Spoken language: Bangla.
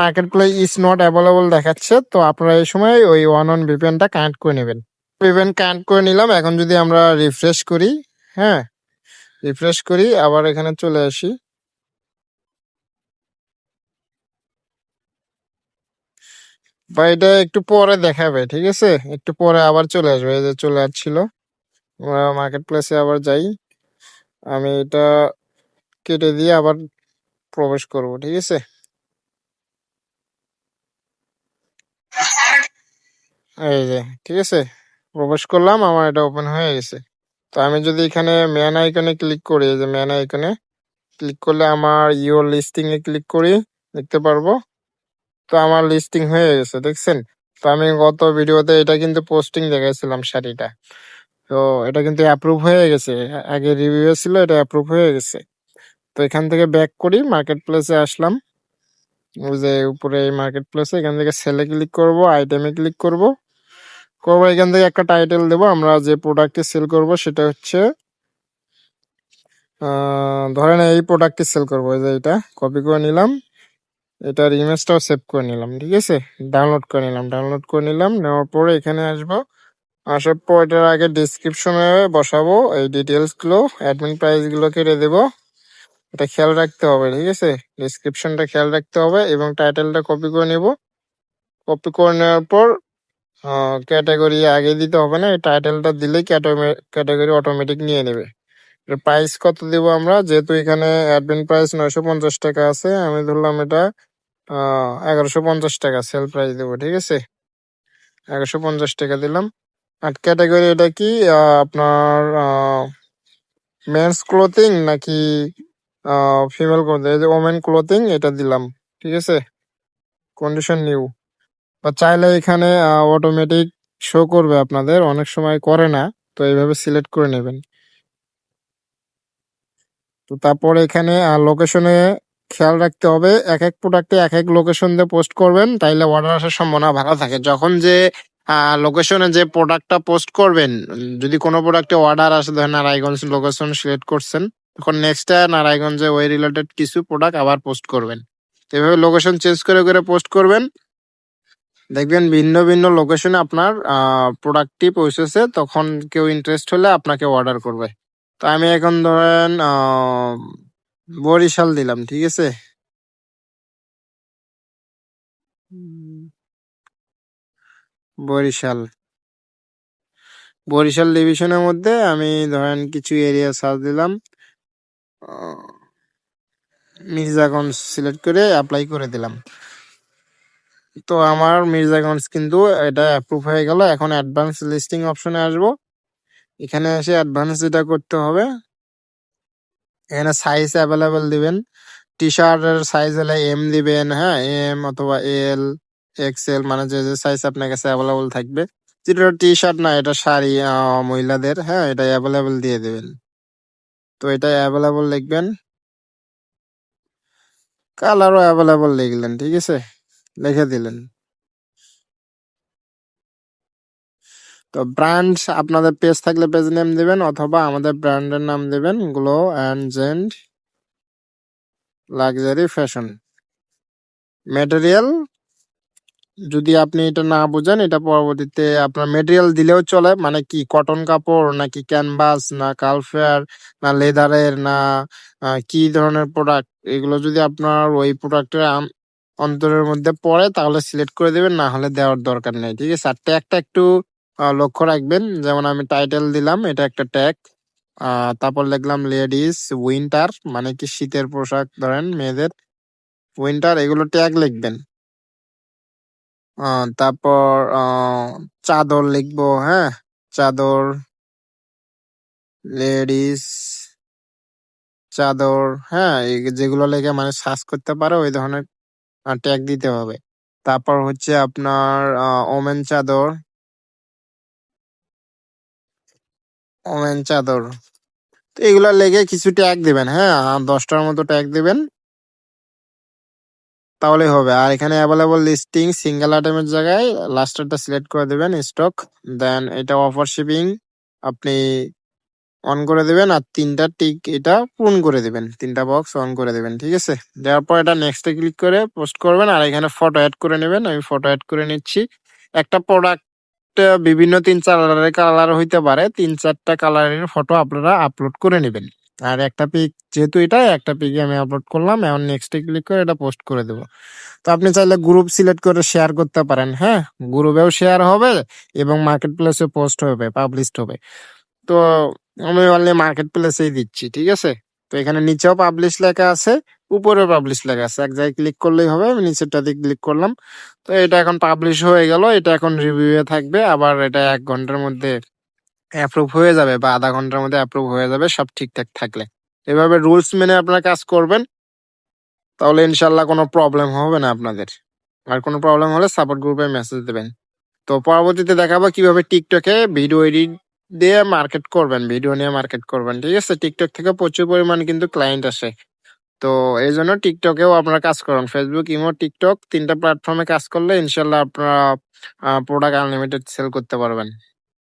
Market place is not available দেখাচ্ছে, তো আপনারা এই সময় ওই ওয়ান অন ভিপিএনটা কানেক্ট করে নেবেন। ভিপিএন কানেক্ট করে নিলাম, এখন যদি আমরা রিফ্রেশ করি হ্যাঁ রিফ্রেশ করি, আবার এখানে চলে আসি। বা এটা একটু পরে দেখাবে, ঠিক আছে? একটু পরে আবার চলে আসবে, এই যে চলে আসছিল। আমরা মার্কেট প্লেসে আবার যাই। আমি এটা কেটে দিয়ে আবার প্রবেশ করব, ঠিক আছে? এই যে, ঠিক আছে? প্রবেশ করলাম, আমার এটা ওপেন হয়ে গেছে। তো আমি যদি এখানে ম্যান আইকনে ক্লিক করি যে ম্যান আইকনে ক্লিক করলে আমার ইওর লিস্টিং এ ক্লিক করি, দেখতে পারব? তো আমার লিস্টিং হয়ে গেছে, দেখছেন? তো আমি গত ভিডিওতে এটা কিন্তু পোস্টিং দেখাইছিলাম শাড়িটা। তো এটা কিন্তু অ্যাপ্রুভ হয়ে গেছে। আগে রিভিউ ছিল, এটা অ্যাপ্রুভ হয়ে গেছে। তো এখান থেকে ব্যাক করি মার্কেট প্লেসে আসলাম। ওই যে উপরে এই মার্কেট প্লেসে এখান থেকে সেলে ক্লিক করব আইটেমে ক্লিক করব। করব এখান থেকে একটা টাইটেল দেব, আমরা যে প্রোডাক্টটি সেল করব সেটা হচ্ছে ধরেন এই প্রোডাক্টটি সেল করব যে এটা কপি করে নিলাম, এটার ইমেজটাও সেভ করে নিলাম, ঠিক আছে? ডাউনলোড করে নিলাম ডাউনলোড করে নিলাম, নেওয়ার পরে এখানে আসব, আসার পর এটার আগে ডিসক্রিপশনে বসাবো, এই ডিটেলসগুলো অ্যাডমিন প্রাইসগুলো কেটে দেবো, এটা খেয়াল রাখতে হবে, ঠিক আছে? ডিসক্রিপশনটা খেয়াল রাখতে হবে এবং টাইটেলটা কপি করে নেব কপি করে নেওয়ার পর ক্যাটাগরি আগে দিতে হবে না টাইটেলটা দিলেই ক্যাটাগরি অটোমেটিক নিয়ে নেবে। প্রাইস কত দেব আমরা? যেহেতু এখানে অ্যাডমিন প্রাইস নয়শো পঞ্চাশ টাকা আছে, আমি ধরলাম এটা এগারোশো পঞ্চাশ টাকা সেল প্রাইস দেবো, ঠিক আছে? এগারোশো পঞ্চাশ টাকা দিলাম। আর ক্যাটাগরি এটা কি? আপনার মেন্স ক্লোথিং নাকি ফিমেল ক্লোথিং ওমেন ক্লোথিং এটা দিলাম, ঠিক আছে? কন্ডিশন নিউ চাইলে এখানে অটোমেটিক শো করবে আপনাদের, অনেক সময় করে না, তো এইভাবে সিলেক্ট করে নেবেন। তো তারপর এখানে লোকেশনে খেয়াল রাখতে হবে, এক এক প্রোডাক্টে এক এক লোকেশন দিয়ে পোস্ট করবেন, তাইলে অর্ডার আসার সম্ভাবনা ভালো থাকে। যখন যে লোকেশনে যে প্রোডাক্টটা পোস্ট করবেন, যদি কোনো প্রোডাক্টে অর্ডার আসে, ধরেন নারায়ণগঞ্জ লোকেশন সিলেক্ট করছেন, তখন নেক্সট নারায়ণগঞ্জে ওই রিলেটেড কিছু প্রোডাক্ট আবার পোস্ট করবেন। তো এভাবে লোকেশন চেঞ্জ করে করে পোস্ট করবেন দেখবেন ভিন্ন ভিন্ন লোকেশনে আপনার প্রোডাক্টটি পৌঁছেছে তখন কেউ ইন্টারেস্ট হলে আপনাকে অর্ডার করবে। তো আমি এখন ধরেন বরিশাল দিলাম, ঠিক আছে? বরিশাল। বরিশাল ডিভিশনের মধ্যে আমি ধরেন কিছু এরিয়া সার্চ দিলাম মির্জাগঞ্জ সিলেক্ট করে অ্যাপ্লাই করে দিলাম। তো আমার মির্জাগঞ্জ কিন্তু এটা অ্যাপ্রুভ হয়ে গেল। এখন অ্যাডভান্স লিস্টিং অপশনে আসব। এখানে এসে অ্যাডভান্স যেটা করতে হবে, এখানে সাইজ অ্যাভেলেবেল দিবেন। টি শার্টের সাইজ হলে এম দিবেন হ্যাঁ এম অথবা এল এক্সেল মানে যে যে সাইজ আপনার কাছে অ্যাভেলেবল থাকবে। যেটা টি শার্ট না, এটা শাড়ি মহিলাদের হ্যাঁ এটা অ্যাভেলেবল দিয়ে দেবেন। তো এটা অ্যাভেলেবল লিখবেন। কালারও অ্যাভেলেবল লিখলেন, ঠিক আছে? লিখে দিলেন। তো ব্র্যান্ড আপনাদের পেজ থাকলে পেজ নেম দিবেন অথবা আমাদের ব্র্যান্ডের নাম দিবেন glow and gent luxury fashion material যদি আপনি এটা না বুঝেন, এটা পরবর্তীতে আপনার মেটেরিয়াল দিলেও চলে মানে কি কটন কাপড়, নাকি ক্যানভাস না কালফেয়ার না লেদারের না কি ধরনের প্রোডাক্ট এগুলো যদি আপনার ওই প্রোডাক্টের অন্তরের মধ্যে পড়ে, তাহলে সিলেক্ট করে দেবেন, না হলে দেওয়ার দরকার নেই, ঠিক আছে? আর ট্যাগটা একটু লক্ষ্য রাখবেন, যেমন আমি টাইটেল দিলাম, এটা একটা ট্যাগ তারপর লিখলাম লেডিস উইন্টার মানে কি শীতের পোশাক, ধরেন মেয়েদের উইন্টার এগুলো ট্যাগ লিখবেন। তারপর চাদর লিখব হ্যাঁ? চাদর লেডিস চাদর হ্যাঁ যেগুলো লেগে মানে সার্চ করতে পারে, ওই ধরনের ট্যাগ দিতে হবে। তারপর হচ্ছে আপনার ওমেন চাদর। ওমেন চাদর। তো এগুলো লেগে কিছু ট্যাগ দিবেন হ্যাঁ? দশটার মতো ট্যাগ দিবেন। তাহলে হবে। আর এখানে অ্যাভেলেবল লিস্টিং সিঙ্গেল আইটেমের জায়গায় লাস্টারটা সিলেক্ট করে দেবেন স্টক দেন এটা অফার শিপিং আপনি অন করে দেবেন আর তিনটা টিক এটা পূরণ করে দেবেন। তিনটা বক্স অন করে দেবেন, ঠিক আছে? দেওয়ার পর এটা নেক্সটে ক্লিক করে পোস্ট করবেন আর এখানে ফটো অ্যাড করে নেবেন। আমি ফটো অ্যাড করে নিচ্ছি। একটা প্রোডাক্ট বিভিন্ন তিন চার কালার হইতে পারে, তিন চারটা কালারের ফটো আপনারা আপলোড করে নেবেন। আর একটা পিক যেহেতু এটা, একটা পিকে আমি আপলোড করলাম, এখন নেক্সটে ক্লিক করে এটা পোস্ট করে দেবো। তো আপনি চাইলে গ্রুপ সিলেক্ট করে শেয়ার করতে পারেন হ্যাঁ? গ্রুপেও শেয়ার হবে এবং মার্কেট প্লেসে পোস্ট হবে পাবলিশড হবে। তো আমি অনলি মার্কেট প্লেসেই দিচ্ছি, ঠিক আছে? তো এখানে নিচেও পাবলিশ লেখা আছে, উপরেও পাবলিশ লেখা আছে। এক জায়গায় ক্লিক করলেই হবে, আমি নিচেরটাতে ক্লিক করলাম। তো এটা এখন পাবলিশ হয়ে গেল, এটা এখন রিভিউয়ে থাকবে, আবার এটা এক ঘণ্টার মধ্যে অ্যাপ্রুভ হয়ে যাবে বা আধা ঘণ্টার মধ্যে অ্যাপ্রুভ হয়ে যাবে, সব ঠিকঠাক থাকলে। এভাবে রুলস মেনে আপনারা কাজ করবেন, তাহলে ইনশাল্লাহ কোনো প্রবলেম হবে না আপনাদের। আর কোনো প্রবলেম হলে সাপোর্ট গ্রুপে মেসেজ দেবেন। তো পরবর্তীতে দেখাবো কীভাবে টিকটকে ভিডিও এডিট দিয়ে মার্কেট করবেন ভিডিও নিয়ে মার্কেট করবেন। ঠিক আছে? টিকটক থেকে প্রচুর পরিমাণ কিন্তু ক্লায়েন্ট আসে। তো এই জন্য টিকটকেও আপনারা কাজ করুন। ফেসবুক ইমো টিকটক তিনটা প্ল্যাটফর্মে কাজ করলে ইনশাল্লাহ আপনারা প্রোডাক্ট আনলিমিটেড সেল করতে পারবেন।